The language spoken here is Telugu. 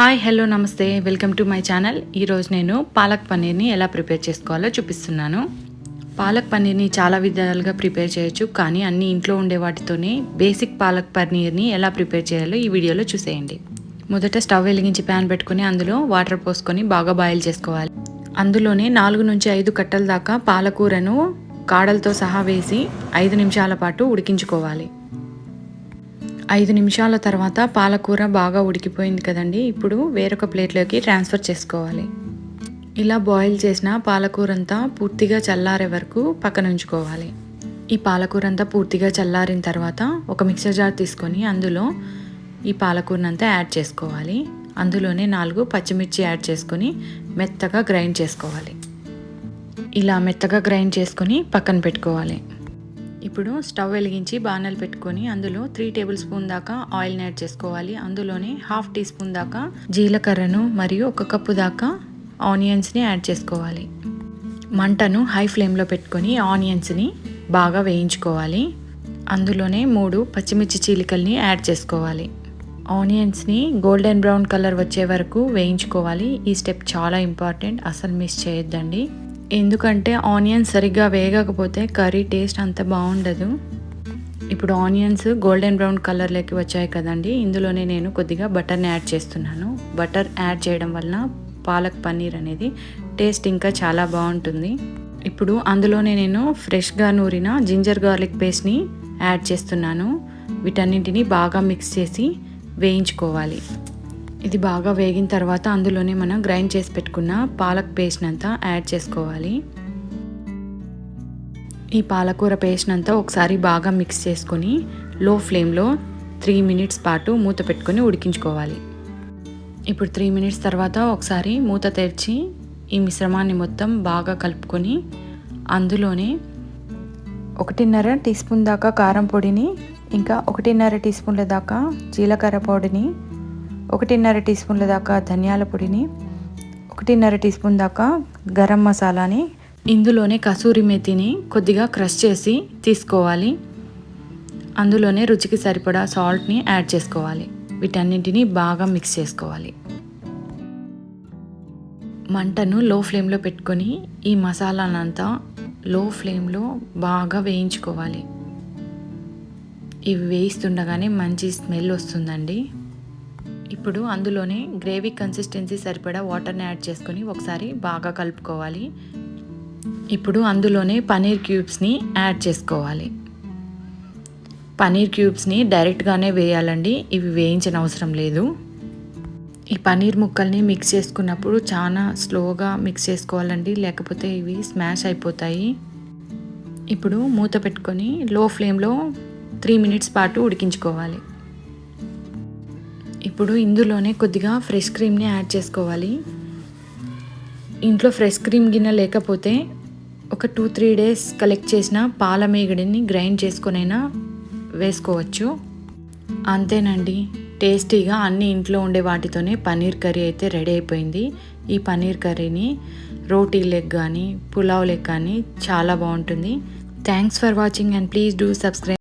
హాయ్ హలో నమస్తే. Welcome to my channel. ఈరోజు నేను పాలక్ పన్నీర్ని ఎలా ప్రిపేర్ చేసుకోవాలో చూపిస్తున్నాను. పాలక్ పన్నీర్ని చాలా విధాలుగా ప్రిపేర్ చేయొచ్చు కానీ అన్ని ఇంట్లో ఉండే వాటితోనే బేసిక్ పాలక్ పన్నీర్ని ఎలా ప్రిపేర్ చేయాలో ఈ వీడియోలో చూసేయండి. మొదట స్టవ్ వెలిగించి ప్యాన్ పెట్టుకుని అందులో వాటర్ పోసుకొని బాగా బాయిల్ చేసుకోవాలి. అందులోనే నాలుగు నుంచి ఐదు కట్టల దాకా పాలకూరను కాడలతో సహా వేసి ఐదు నిమిషాల పాటు ఉడికించుకోవాలి. ఐదు నిమిషాల తర్వాత పాలకూర బాగా ఉడికిపోయింది కదండి. ఇప్పుడు వేరొక ప్లేట్లోకి ట్రాన్స్ఫర్ చేసుకోవాలి. ఇలా బాయిల్ చేసిన పాలకూర అంతా పూర్తిగా చల్లారే వరకు పక్కన ఉంచుకోవాలి. ఈ పాలకూర అంతా పూర్తిగా చల్లారిన తర్వాత ఒక మిక్సర్ జార్ తీసుకొని అందులో ఈ పాలకూరనంతా యాడ్ చేసుకోవాలి. అందులోనే నాలుగు పచ్చిమిర్చి యాడ్ చేసుకొని మెత్తగా గ్రైండ్ చేసుకోవాలి. ఇలా మెత్తగా గ్రైండ్ చేసుకొని పక్కన పెట్టుకోవాలి. ఇప్పుడు స్టవ్ వెలిగించి బాణలు పెట్టుకొని అందులో త్రీ టేబుల్ స్పూన్ దాకా ఆయిల్ని యాడ్ చేసుకోవాలి. అందులోనే హాఫ్ టీ స్పూన్ దాకా జీలకర్రను మరియు ఒక కప్పు దాకా ఆనియన్స్ని యాడ్ చేసుకోవాలి. మంటను హై ఫ్లేమ్లో పెట్టుకొని ఆనియన్స్ని బాగా వేయించుకోవాలి. అందులోనే మూడు పచ్చిమిర్చి చీలికల్ని యాడ్ చేసుకోవాలి. ఆనియన్స్ని గోల్డెన్ బ్రౌన్ కలర్ వచ్చే వరకు వేయించుకోవాలి. ఈ స్టెప్ చాలా ఇంపార్టెంట్. అసలు మిస్ చేయొద్దండి. ఎందుకంటే ఆనియన్స్ సరిగ్గా వేగకపోతే కర్రీ టేస్ట్ అంత బాగుండదు. ఇప్పుడు ఆనియన్స్ గోల్డెన్ బ్రౌన్ కలర్లోకి వచ్చాయి కదండి. ఇందులోనే నేను కొద్దిగా బటర్ని యాడ్ చేస్తున్నాను. బటర్ యాడ్ చేయడం వలన పాలక్ పన్నీర్ అనేది టేస్ట్ ఇంకా చాలా బాగుంటుంది. ఇప్పుడు అందులోనే నేను ఫ్రెష్గా నూరిన జింజర్ గార్లిక్ పేస్ట్ని యాడ్ చేస్తున్నాను. వీటన్నింటిని బాగా మిక్స్ చేసి వేయించుకోవాలి. ఇది బాగా వేగిన తర్వాత అందులోనే మనం గ్రైండ్ చేసి పెట్టుకున్న పాలక్ పేస్ట్ అంతా యాడ్ చేసుకోవాలి. ఈ పాలకూర పేస్ట్ అంతా ఒకసారి బాగా మిక్స్ చేసుకొని లో ఫ్లేమ్లో త్రీ మినిట్స్ పాటు మూత పెట్టుకొని ఉడికించుకోవాలి. ఇప్పుడు త్రీ మినిట్స్ తర్వాత ఒకసారి మూత తెరిచి ఈ మిశ్రమాన్ని మొత్తం బాగా కలుపుకొని అందులోనే ఒకటిన్నర టీ స్పూన్ దాకా కారం పొడిని ఇంకా ఒకటిన్నర టీ స్పూన్ల దాకా జీలకర్ర పొడిని ఒకటిన్నర టీ స్పూన్ల దాకా ధనియాల పొడిని ఒకటిన్నర టీ స్పూన్ దాకా గరం మసాలాని ఇందులోనే కసూరి మెతిని కొద్దిగా క్రష్ చేసి తీసుకోవాలి. అందులోనే రుచికి సరిపడా సాల్ట్ని యాడ్ చేసుకోవాలి. వీటన్నింటిని బాగా మిక్స్ చేసుకోవాలి. మంటను లో ఫ్లేమ్లో పెట్టుకొని ఈ మసాలానంతా లో ఫ్లేమ్లో బాగా వేయించుకోవాలి. ఇవి వేయిస్తుండగానే మంచి స్మెల్ వస్తుందండి. ఇప్పుడు అందులోనే గ్రేవీ కన్సిస్టెన్సీ సరిపడా వాటర్ని యాడ్ చేసుకొని ఒకసారి బాగా కలుపుకోవాలి. ఇప్పుడు అందులోనే పనీర్ క్యూబ్స్ని యాడ్ చేసుకోవాలి. పనీర్ క్యూబ్స్ని డైరెక్ట్గానే వేయాలండి ఇవి వేయించిన అవసరం లేదు. ఈ పనీర్ ముక్కల్ని మిక్స్ చేసుకున్నప్పుడు చాలా స్లోగా మిక్స్ చేసుకోవాలండి లేకపోతే ఇవి స్మాష్ అయిపోతాయి. ఇప్పుడు మూత పెట్టుకొని లో ఫ్లేమ్లో త్రీ మినిట్స్ పాటు ఉడికించుకోవాలి. ఇప్పుడు ఇందులోనే కొద్దిగా ఫ్రెష్ క్రీమ్ని యాడ్ చేసుకోవాలి. ఇంట్లో ఫ్రెష్ క్రీమ్ గిన్నె లేకపోతే ఒక టూ త్రీ డేస్ కలెక్ట్ చేసిన పాల మేగడిని గ్రైండ్ చేసుకొనైనా వేసుకోవచ్చు. అంతేనండి టేస్టీగా అన్ని ఇంట్లో ఉండే వాటితోనే పన్నీర్ కర్రీ అయితే రెడీ అయిపోయింది. ఈ పన్నీర్ కర్రీని రోటీ లెగ్ కానీ పులావ్ లెగ్ కానీ చాలా బాగుంటుంది. Thanks for watching and please do subscribe